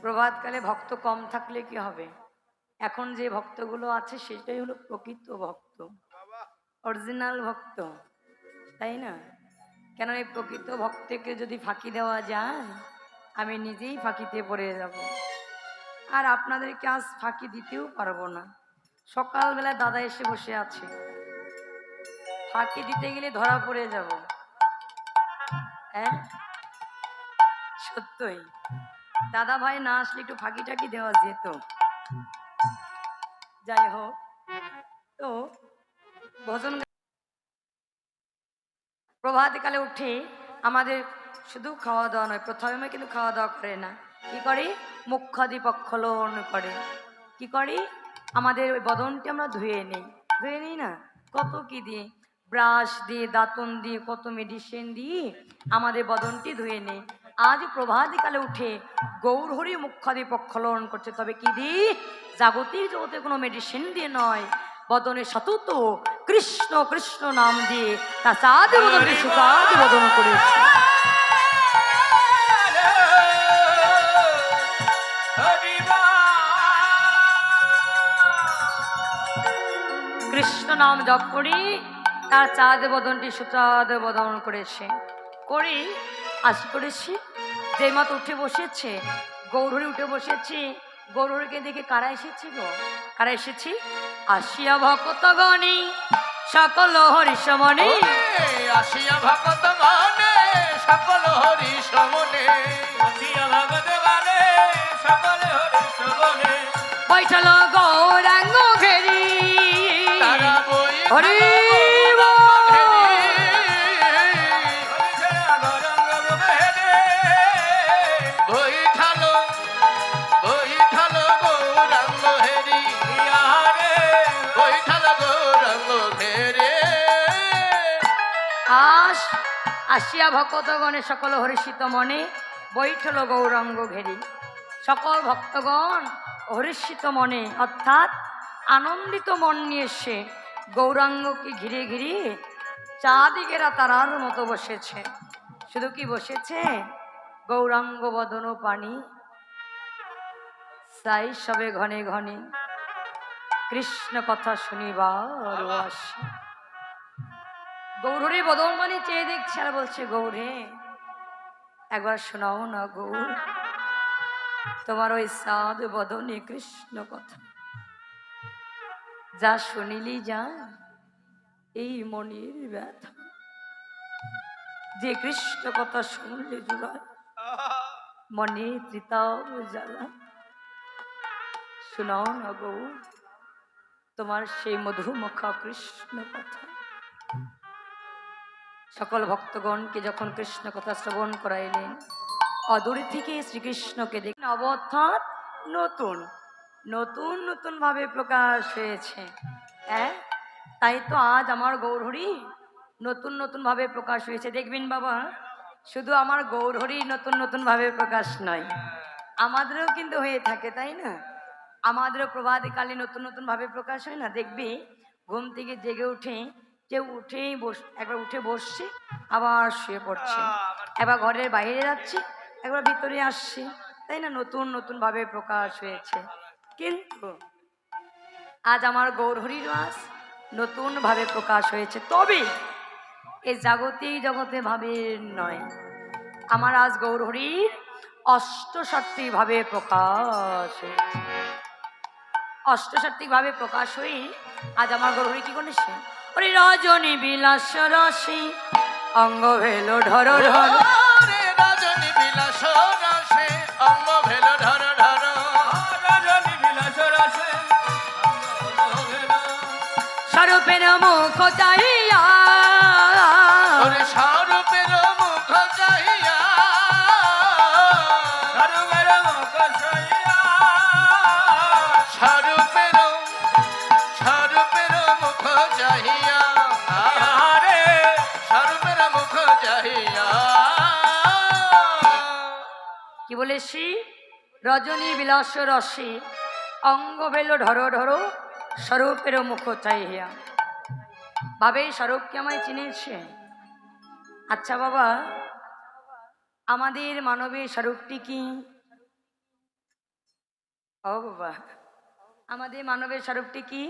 প্রভাতকালে ভক্ত কম থাকলে কি হবে? এখন যে ভক্তগুলো আছে সেটাই হলো প্রকৃত ভক্ত। অরিজিনাল ভক্ত তাই না? কেন এই প্রকৃত ভক্তকে যদি ফাঁকি দেওয়া যায় আমি নিজেই ফাঁকিতে পড়ে যাব। আর আপনাদেরকে আজ ফাঁকি দিতেও পারব না। সকালবেলা দাদা এসে বসে আছে। ফাঁকি দিতে গেলে ধরা পড়ে যাব। হ্যাঁ? সত্যই। দাদা ভাই না আসলে একটু ফাঁকি টাকি দেওয়া যেত। যাই হোক, তো ভজন প্রভাতকালে উঠে আমাদের শুধু খাওয়া দাওয়া নয়, প্রথমে কিন্তু খাওয়া দাওয়া করে না। কি করে? মুখাদি পক্ষলন করে। কি করি? আমাদের ওই বদনটি আমরা ধুয়ে নিই। ধুয়ে নিই না? কত কি দিয়ে? ব্রাশ দিয়ে, দাঁতন দিয়ে, কত মেডিসিন দিয়ে আমাদের বদনটি ধুয়ে নেই। আজ প্রভাতকালে উঠে গৌরহরি মুখাদি পক্ষলন করছে। তবে কি দিয়ে জাগতিক জগতে কোনো মেডিসিন দিয়ে নয়। বদনে সতত কৃষ্ণ কৃষ্ণ নাম দিয়ে তা চাঁদ বদনে সুচাঁদ বদন করেছে। কৃষ্ণ নাম জপ করি, তার চাঁদ বদনটি সুচাঁদ বদন করেছে। করি, আশি করেছি। যে মত উঠে বসেছে গৌরহরি উঠে বসেছি গৌরহরিকে দেখে কারা এসেছে গো কারা এসেছি? আসিয়া ভকত গণি সকল হরিষমণি আসিয়া ভগত মনে সকল হরি সমনে। আসিয়া ভগত মনে সকল হরি সমনে। বৈঠল গৌরাঙ্গ ঘেরি। হরি আসিয়া ভক্তগণে সকল হরিষিত মনে বৈঠল গৌরাঙ্গ ঘেরি। সকল ভক্তগণ হরিষিত মনে, অর্থাৎ আনন্দিত মন নিয়ে এসে গৌরাঙ্গকে ঘিরে ঘিরে চাঁদিকেরা তারার মতো বসেছে। শুধু কি বসেছে? গৌরাঙ্গ বদন পানি। সাই সবে ঘনে ঘনে কৃষ্ণ কথা শুনিবার গৌরী বদন মানে চেয়ে দেখছে আর বলছে, গৌরে, একবার শোনাও না গৌর, তোমার ওই সাধ বদনে কৃষ্ণ কথা। যা শুনিলি যা, এই মনির ব্যথা। যে কৃষ্ণ কথা শুনলে জুড়ায় মনে তৃতাও জ্বালা। শোনাও না গৌর, তোমার সেই মধুমুখা কৃষ্ণ কথা। সকল ভক্তগণকে যখন কৃষ্ণ কথা শ্রবণ করাইলেন, অদূর থেকে শ্রীকৃষ্ণকে দেখলেন অবস্থান নতুন নতুন নতুন ভাবে প্রকাশ হয়েছে। হ্যাঁ তাই তো আজ আমার গৌরহরি নতুন নতুন ভাবে প্রকাশ হয়েছে। দেখবেন বাবা, শুধু আমার গৌরহরি নতুন নতুন ভাবে প্রকাশ নয়, আমাদেরও কিন্তু হয়ে থাকে, তাই না? আমাদেরও প্রভাতকালে নতুন নতুন ভাবে প্রকাশ হয় না। দেখবি, ঘুম থেকে জেগে উঠে কেউ উঠেই বস একবার উঠে বসছে আবার শুয়ে পড়ছে। একবার ঘরের বাইরে যাচ্ছে একবার ভিতরে আসছে। তাই না? নতুন নতুন ভাবে প্রকাশ হয়েছে। কিন্তু আজ আমার গৌরহরি রাস নতুন ভাবে প্রকাশ হয়েছে। তবে এই জাগতিক জগতে ভাবে নয়। আমার আজ গৌরহরির অষ্টষট্টি ভাবে প্রকাশ হয়েছে। অষ্টষট্টি ভাবে প্রকাশ হয়ে আজ আমার গৌরহরি কি করেছে? রজনী বিলাস রসি অঙ্গ ভেলো ঢর ঢর। রজনী বিলাস রসে অঙ্গ ভেলো ঢর ঢর স্বরূপের মুখ চাইয়া ভাবে স্বরূপকে আমায় চিনেছে। আচ্ছা বাবা আমাদের মানবের স্বরূপটি কি? ও বাবা আমাদের মানবের স্বরূপটি কি?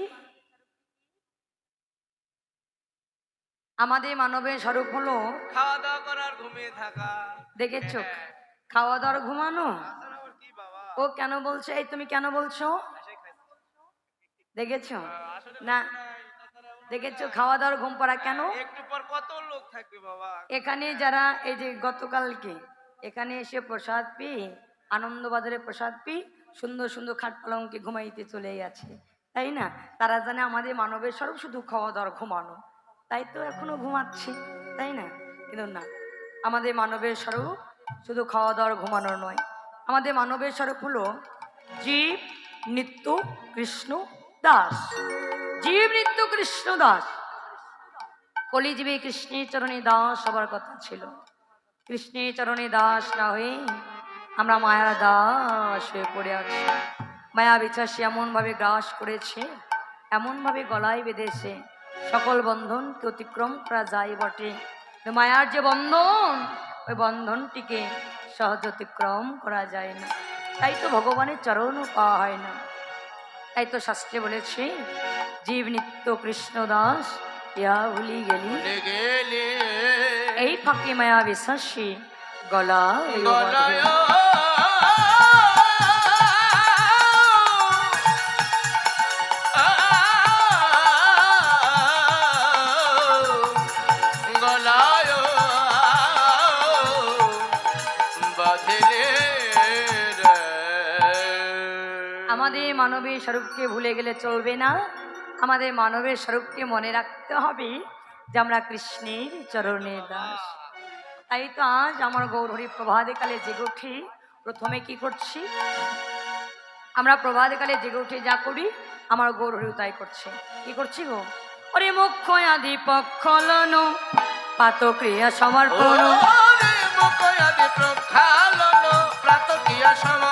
আমাদের মানবের স্বরূপ হলো খাওয়া দাওয়া করার ঘুমিয়ে থাকা। দেখেছ? খাওয়া দাওয়ার ঘুমানো তাছাড়া আবার কি বাবা ও কেন বলছো? এই তুমি কেন বলছো? দেখেছ? না। দেখেছ? খাওয়া দাওয়ার ঘুম পাড়া কেন? একটু পর কত লোক থাকবে বাবা? এখানে যারা এই যে গতকালকে এখানে এসে প্রসাদ পেয়ে আনন্দবাজারে প্রসাদ পেয়ে সুন্দর সুন্দর খাট পালঙ্কে ঘুমাইতে চলে গেছে তাই না? তারা জানে আমাদের মানবের স্বরূপ শুধু খাওয়া দাওয়ার ঘুমানো। তাই তো এখনও ঘুমাচ্ছি তাই না? কিন্তু না আমাদের মানবের স্বরূপ শুধু খাওয়া দাওয়ার ঘুমানোর নয়। আমাদের মানবের স্বরূপ হলো জীব, নিত্য, কৃষ্ণ, দাস। জীব, নিত্য, কৃষ্ণ, দাস। কলিজীবী কৃষ্ণের চরণে দাস হবার কথা ছিল। কৃষ্ণের চরণে দাস না হয়ে আমরা মায়ার দাস হয়ে পড়ে আছি। মায়া বিচাসী এমনভাবে গ্রাস করেছে, এমনভাবে গলায় বেঁধেছে, সকল বন্ধনকে অতিক্রম করা যায় বটে। মায়ার যে বন্ধন, ওই বন্ধনটিকে সহজ অতিক্রম করা যায় না। তাই তো ভগবানের চরণও পাওয়া হয় না। তাই তো শাস্ত্রে বলেছে জীব নিত্য কৃষ্ণ দাস ইয়া ভুলি গেলি। এই ফাঁকি মায়া বিশ্বাসী গলা গলায় মানবীয় স্বরূপকে ভুলে গেলে চলবে না। আমাদের মানবের স্বরূপকে মনে রাখতে হবে যে আমরা কৃষ্ণের চরণের দাস। তাই তো আজ আমার গৌরহরি প্রভাতকালে জেগে উঠি। প্রথমে কি করছি? আমরা প্রভাতকালে জেগে উঠে যা করি, আমার গৌরহরি তাই করছে। কি করছি গো? ওরে মুখ্য আদি পক্ষলন পাত ক্রিয়া সমর্পণ। ওরে মুখয়াদি প্রক্ষালন প্রাতকিয়া সমর্পণ।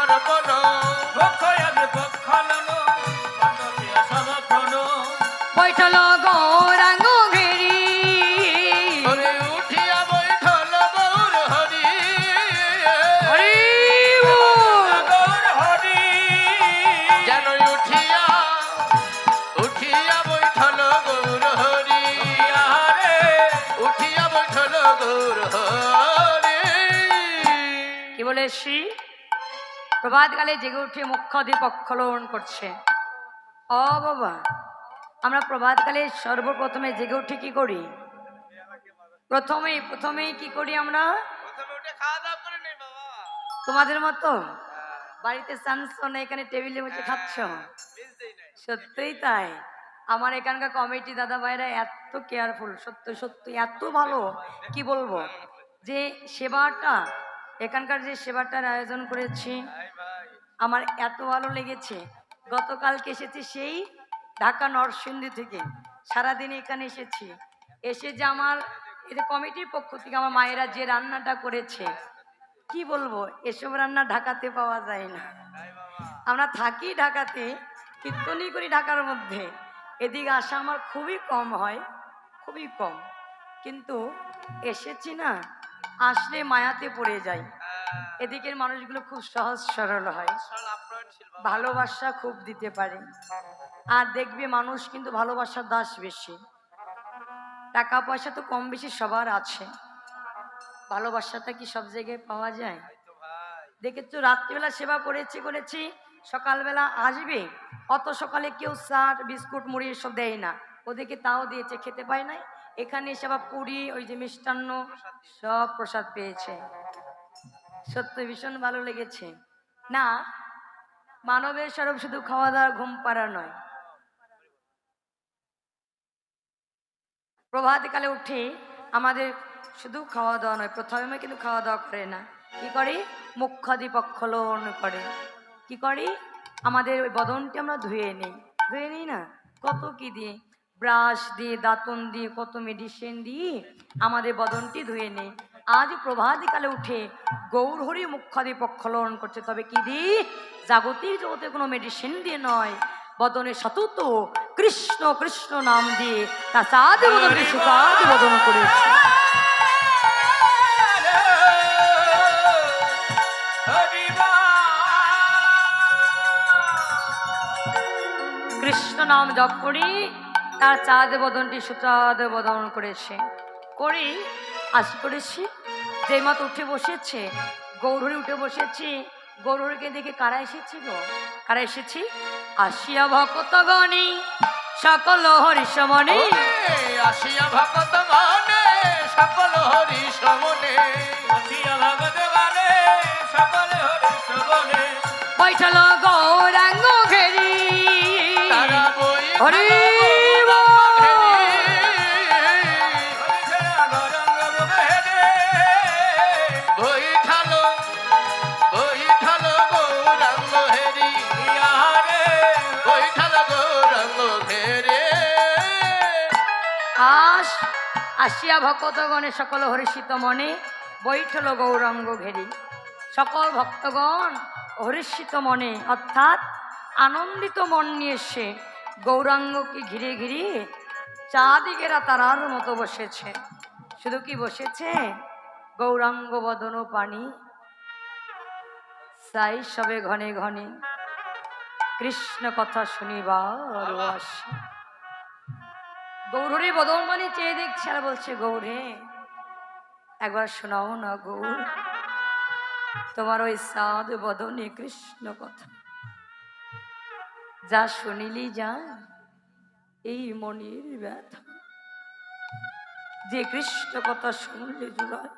প্রভাতকালে জেগে উঠে মুখ্য পক্ষলন করছে। অ বাবা। আমরা প্রভাতকালে সর্বপ্রথমে জেগে উঠে কি করি? প্রথমেই প্রথমেই কি করি আমরা? প্রথমে তোমাদের মতো? বাড়িতে চান্স না এখানে টেবিলে বসে খাচ্ছ? মিস সত্যিই তাই? আমার এখানকার কমিটি দাদা ভাইরা এত কেয়ারফুল সত্য সত্যি এত ভালো। কি বলব? যে সেবাটা এখানকার যে সেবাটার আয়োজন করেছি আমার এত ভালো লেগেছে। গতকালকে এসেছি সেই ঢাকা নরসিংদী থেকে। সারাদিন এখানে এসেছি। এসে যে আমার, এদের কমিটির পক্ষ থেকে আমার মায়েরা যে রান্নাটা করেছে, কি বলব? এসব রান্না ঢাকাতে পাওয়া যায় না। আমরা থাকি ঢাকাতে, কীর্তনই করি ঢাকার মধ্যে। এদিকে আসা আমার খুবই কম হয়, খুবই কম। কিন্তু এসেছি না, আসলে মায়াতে পড়ে যাই। এদিকের মানুষগুলো খুব সহজ সরল হয়। ভালোবাসা খুব দিতে পারে। আর দেখবে মানুষ কিন্তু ভালোবাসার দাস বেশি। টাকা পয়সা তো কম বেশি সবার আছে। ভালোবাসাটা কি সব জায়গায় পাওয়া যায়? তো দেখেছ রাত্রিবেলা সেবা করেছি করেছি সকালবেলা আসবে। অত সকালে কেউ চাট বিস্কুট মুড়ি এসব দেয় না। ওদেরকে তাও দিয়েছে খেতে পায় নাই। এখানে এসে আবার পুরি ওই যে মিষ্টান্ন সব প্রসাদ পেয়েছে। সত্যি ভীষণ ভালো লেগেছে। না, মানবের স্বরূপ শুধু খাওয়া দাওয়া, ঘুম পাড়া নয়। প্রভাতকালে উঠে আমাদের শুধু খাওয়া দাওয়া নয়, প্রথমে কিন্তু খাওয়া দাওয়া করে না। কি করে? মুখ্যাদি পক্ষলন করে। কি করে? আমাদের ওই বদনটি আমরা ধুয়ে নিই। ধুয়ে নিই না? কত কি দিয়ে? ব্রাশ দিয়ে, দাঁতন দিয়ে, কত মেডিসিন দিয়ে আমাদের বদনটি ধুয়ে নেই। আজ প্রভাতিকালে উঠে গৌরহরি মুখ্যাদি পক্ষলন করছে। তবে কি দিয়ে জাগতিক জগতে কোনো মেডিসিন দিয়ে নয়। বদনে সতত কৃষ্ণ কৃষ্ণ নাম দিয়ে তা সাদ বদনকে সুসাদ বদন করেছে। কৃষ্ণ নাম জপ করি তার চাঁদ বদনটি সুচাঁদ বদন করেছে। করি আসি করেছি মত উঠে বসেছে গৌরী উঠে বসেছি। গৌরীকে দেখে কারা এসেছি গো কারা এসেছি? আসিয়া ভক্তগণী সকল হরিষমণি আসিয়া ভগত গণে সকল হরি সমনে। আস, আসিয়া ভক্তগণে সকল হরিষিত মনে বৈঠল গৌরাঙ্গ ঘেরি। সকল ভক্তগণ হরিষিত মনে, অর্থাৎ আনন্দিত মন নিয়ে এসে গৌরাঙ্গকে ঘিরে ঘিরে চাঁদিকেরা তারার মতো বসেছে। শুধু কি বসেছে? গৌরাঙ্গ বদন পানি। সাই সবে ঘনে ঘনে কৃষ্ণ কথা শুনিবার আসে। গৌরী বদল মানে চেয়ে দেখছে, আর বলছে, গৌরে, একবার শোনাও না গৌর তোমার ওই সাদ বদনে কৃষ্ণ কথা যা শুনিলি যা, এই মনির ব্যথা। যে কৃষ্ণ কথা শুনলে জুড়ায়,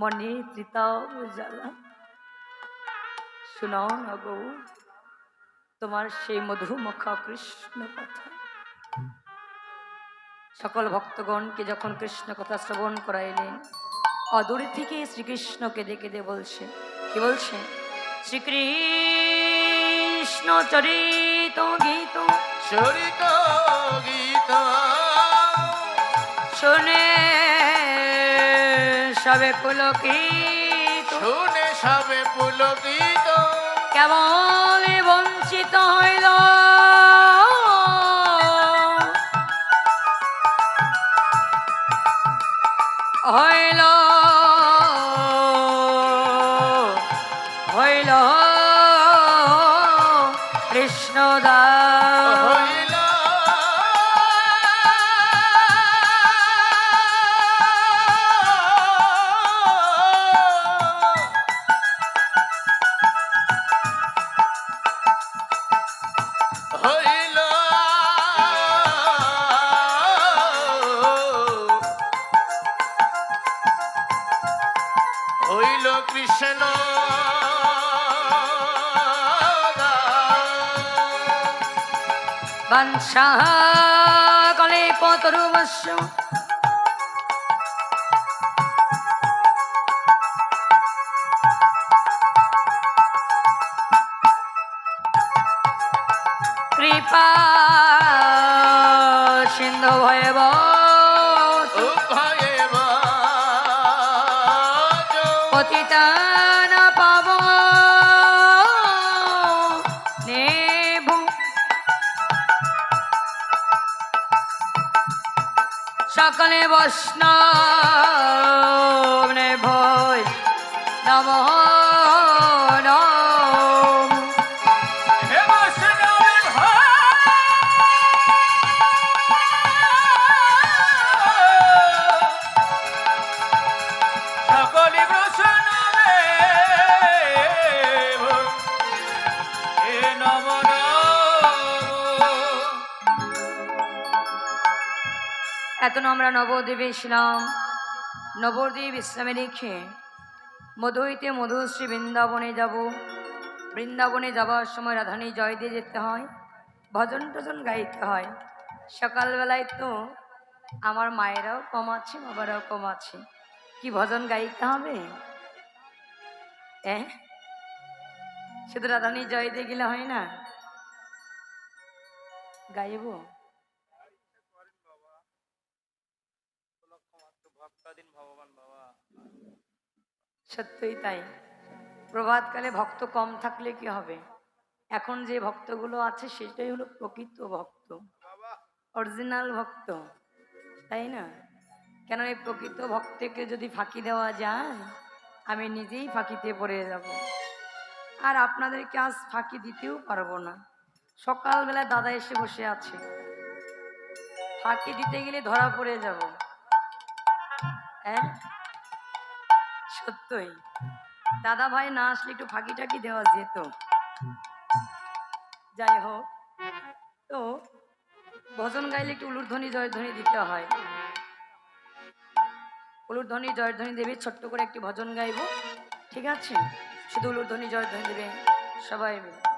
মনে ত্রিতাব জ্বালা। শোনাও না গৌর তোমার সেই মধুমুখা কৃষ্ণ কথা সকল ভক্তগণকে যখন কৃষ্ণ কথা শ্রবণ করাইলেন অদূর থেকে শ্রীকৃষ্ণকে ডেকে দে বলছে কি বলছে? শ্রীকৃষ্ণ চরিত গীত। চরিত গীত। শুনে সবে পুলকিত। শুনে সবে পুলকিত। কেবল বঞ্চিত হইল কৃষ্ণ বংশ কলে পতরুবস্য কৃপা সিন্ধু পতিতান পাব। নেবু সকলে বৈষ্ণব। আমরা নবদ্বীপে ছিলাম নবদ্বীপ ইসলামে লিখে মধু হইতে মধুশ্রী বৃন্দাবনে যাব। বৃন্দাবনে যাওয়ার সময় রাধানী জয় দিয়ে যেতে হয়, ভজন টজন গাইতে হয়। সকালবেলায় তো আমার মায়েরাও কম আছে, বাবারাও কম আছে। কি ভজন গাইতে হবে? হ্যাঁ? শুধু রাধানী জয় দিয়ে গেলে হয় না? গাইব? সত্যই তাই। প্রভাতকালে ভক্ত কম থাকলে কি হবে? এখন যে ভক্তগুলো আছে সেটাই হলো প্রকৃত ভক্ত। অরিজিনাল ভক্ত তাই না? কেন এই প্রকৃত ভক্তকে যদি ফাঁকি দেওয়া যায় আমি নিজেই ফাঁকিতে পড়ে যাব। আর আপনাদেরকে আজ ফাঁকি দিতেও পারব না। সকালবেলায় দাদা এসে বসে আছে। ফাঁকি দিতে গেলে ধরা পড়ে যাব। হ্যাঁ? সত্যই। দাদা ভাই না আসলে একটু ফাঁকি টাকি দেওয়া যেত। যাই হোক, তো ভজন গাইলে একটু উলুর উলুধ্বনি জয়ধ্বনি দিতে হয়। উলুর উলুধ্বনি জয়ধ্বনি দেবে, ছোট্ট করে একটি ভজন গাইব। ঠিক আছে? শুধু উলুর উলুধ্বনি জয়ধ্বনি দেবে সবাই মিলে।